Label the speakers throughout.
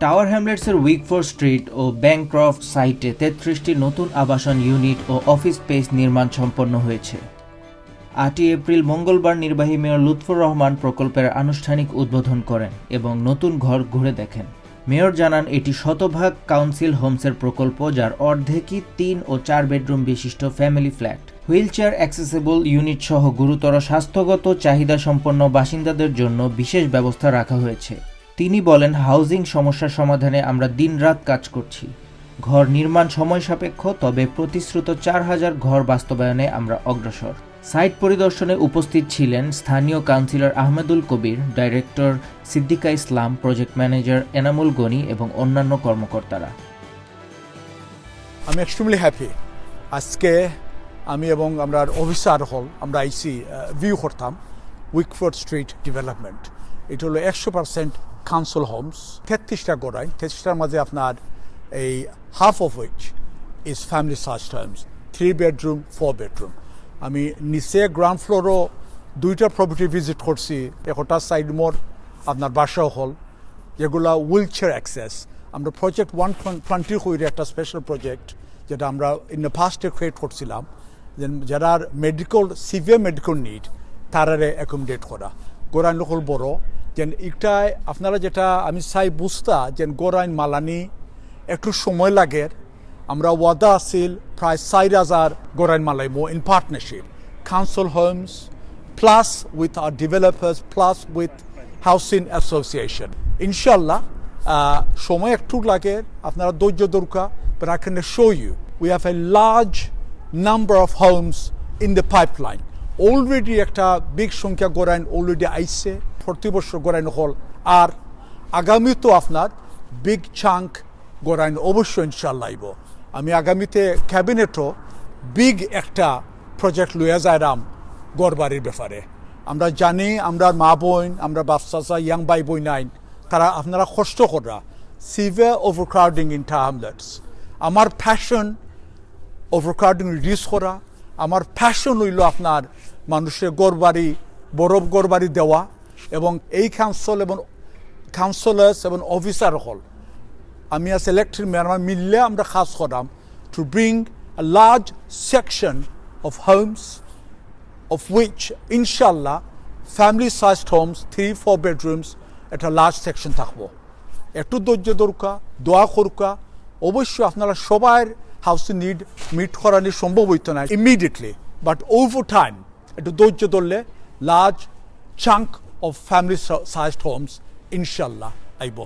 Speaker 1: Tower হ্যামলেটসের উইকফোর্ড street ও ব্যাংক্রফট সাইটে তেত্রিশটি নতুন আবাসন ইউনিট ও অফিস স্পেস নির্মাণ সম্পন্ন হয়েছে। আটই এপ্রিল মঙ্গলবার নির্বাহী মেয়র লুৎফর রহমান প্রকল্পের আনুষ্ঠানিক উদ্বোধন করেন এবং নতুন ঘর ঘুরে দেখেন। মেয়র জানান, এটি শতভাগ কাউন্সিল হোমসের প্রকল্প, যার অর্ধেকই তিন ও চার বেডরুম বিশিষ্ট family flat wheelchair accessible unit সহ গুরুতর স্বাস্থ্যগত চাহিদা সম্পন্ন বাসিন্দাদের জন্য বিশেষ ব্যবস্থা রাখা হয়েছে। তিনি বলেন, হাউজিং সমস্যার সমাধানে আমরা দিনরাত কাজ করছি। ঘর নির্মাণ সময় সাপেক্ষ, তবে প্রতিশ্রুত চার হাজার ঘর বাস্তবায়নে আমরা অগ্রসর। সাইট পরিদর্শনে উপস্থিত ছিলেন স্থানীয় councillor Ahmedul Kabir, director Siddika Islam, project manager Enamul Gani এবং অন্যান্য কর্মকর্তারা।
Speaker 2: আমি এক্সট্রিমলি হ্যাপি আজকে আমি এবং আমরা অফিসার হল, আমরা আইসি ভিউ করতাম উইকফোর্ড স্ট্রিট ডেভেলপমেন্ট এটা হলো একশো পার্সেন্ট কাউন্সিল হোমস তেত্রিশটা গোড়াই তেত্রিশটার মাঝে আপনার এই half of which is family search homes three bedroom four bedroom আমি নিচে গ্রাউন্ড ফ্লোরও দুইটা প্রপার্টি ভিজিট করছি, একটা সাইড মোর আপনার বাসা হল, যেগুলা হুইল চেয়ার অ্যাক্সেস আমরা প্রজেক্ট ওয়ান টোয়েন্টি কইরে একটা স্পেশাল প্রজেক্ট যেটা আমরা ইন দ্য ফার্স্টে ক্রিয়েট করছিলাম। যারা মেডিকেল সিভিয়ার মেডিকেল নিড তারারে অ্যাকোমোডেট করা গোরাইন লোকল বড় যেন ইটায় আপনারা যেটা আমি চাই বুঝতা যেন গোরাইন মালানি একটু সময় লাগে আমরা ওয়াদা আছিল প্রায় চার হাজার গোরাইন মালাইমো in partnership council homes with our developers, plus with housing association. Inshallah, uh, সময় একটু লাগে আপনারা ধৈর্য দরকার but I can assure you we have a large number of homes in the pipeline. Already একটা বিগ সংখ্যা গোড়াইন অলরেডি আইসে প্রতি বছর গোড়াইন হল আর আগামীতেও আপনার বিগ চাঙ্ক গোড়াইন অবশ্যই ইনশাল্লাহ আইব। আমি আগামীতে ক্যাবিনেটও বিগ একটা প্রজেক্ট লইয়া যাইরাম গড়বাড়ির ব্যাপারে। আমরা জানি, আমরা মা বোন, আমরা বাচ্চা ইয়াং বাই বই নাইন তারা আপনারা কষ্ট করা। সিভিয়ার ওভারক্রাউডিং ইন হ্যামলেটস আমার ফ্যাশন ওভারক্রাউডিং রিডিউস করা, আমার ফ্যাশন হইল আপনার মানুষের গড়বাড়ি, বরফ গড়বাড়ি দেওয়া এবং এই কাউন্সিল এবং কাউন্সিলার্স এবং অফিসার হল আমি আজ ইলেকট্রিক মেয়ার মিললে আমরা কাজ করাম to bring a large section of homes of which ইনশাল্লাহ family sized homes three four bedrooms একটা লার্জ সেকশন থাকব। একটু ধৈর্য দরকার দোয়া করুকা, অবশ্যই আপনারা সবার হাউসিং নিড মিট করানি সম্ভব হইতো না ইমিডিয়েটলি বাট ওভার টাইম একটু ধৈর্য ধরলে large chunk of family sized homes ইনশাল্লাহ আইব।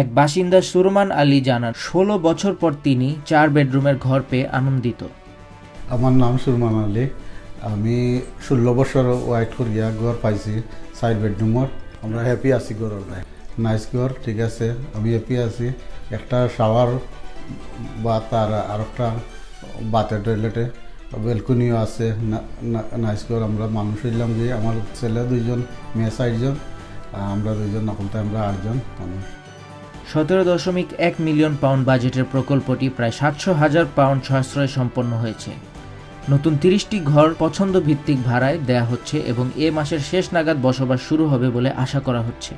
Speaker 1: এক বাসিন্দা সুরমান আলী জানান ষোলো বছর পর তিনি চার বেডরুমের ঘর পেয়ে আনন্দিত।
Speaker 3: আমার নাম সুরমান আলী। আমি ষোলো বছর ওয়াইট করিয়া ঘর পাইছি সাইড বেডরুমর। আমরা হ্যাপি আছি ঘরের নাই নাইস ঘর ঠিক আছে। আমি হ্যাপি আছি। একটা শাওয়ার বা তার আর একটা বাথে টয়লেটে বেলকনিও আছে নাইস ঘর আমরা মানুষ হইলাম যে আমার ছেলে দুইজন, মেয়ে চারজন আমরা দুইজন, এখন তো আমরা আটজন মানুষ।
Speaker 1: সতেরো দশমিক এক মিলিয়ন পাউন্ড বাজেটের প্রকল্পটি প্রায় সাতশো হাজার পাউন্ড সাশ্রয় সম্পন্ন হয়েছে। নতুন তিরিশটি ঘর পছন্দ ভিত্তিক ভাড়ায় দেয়া হচ্ছে এবং এ মাসের শেষ নাগাদ বসবাস শুরু হবে বলে আশা করা হচ্ছে।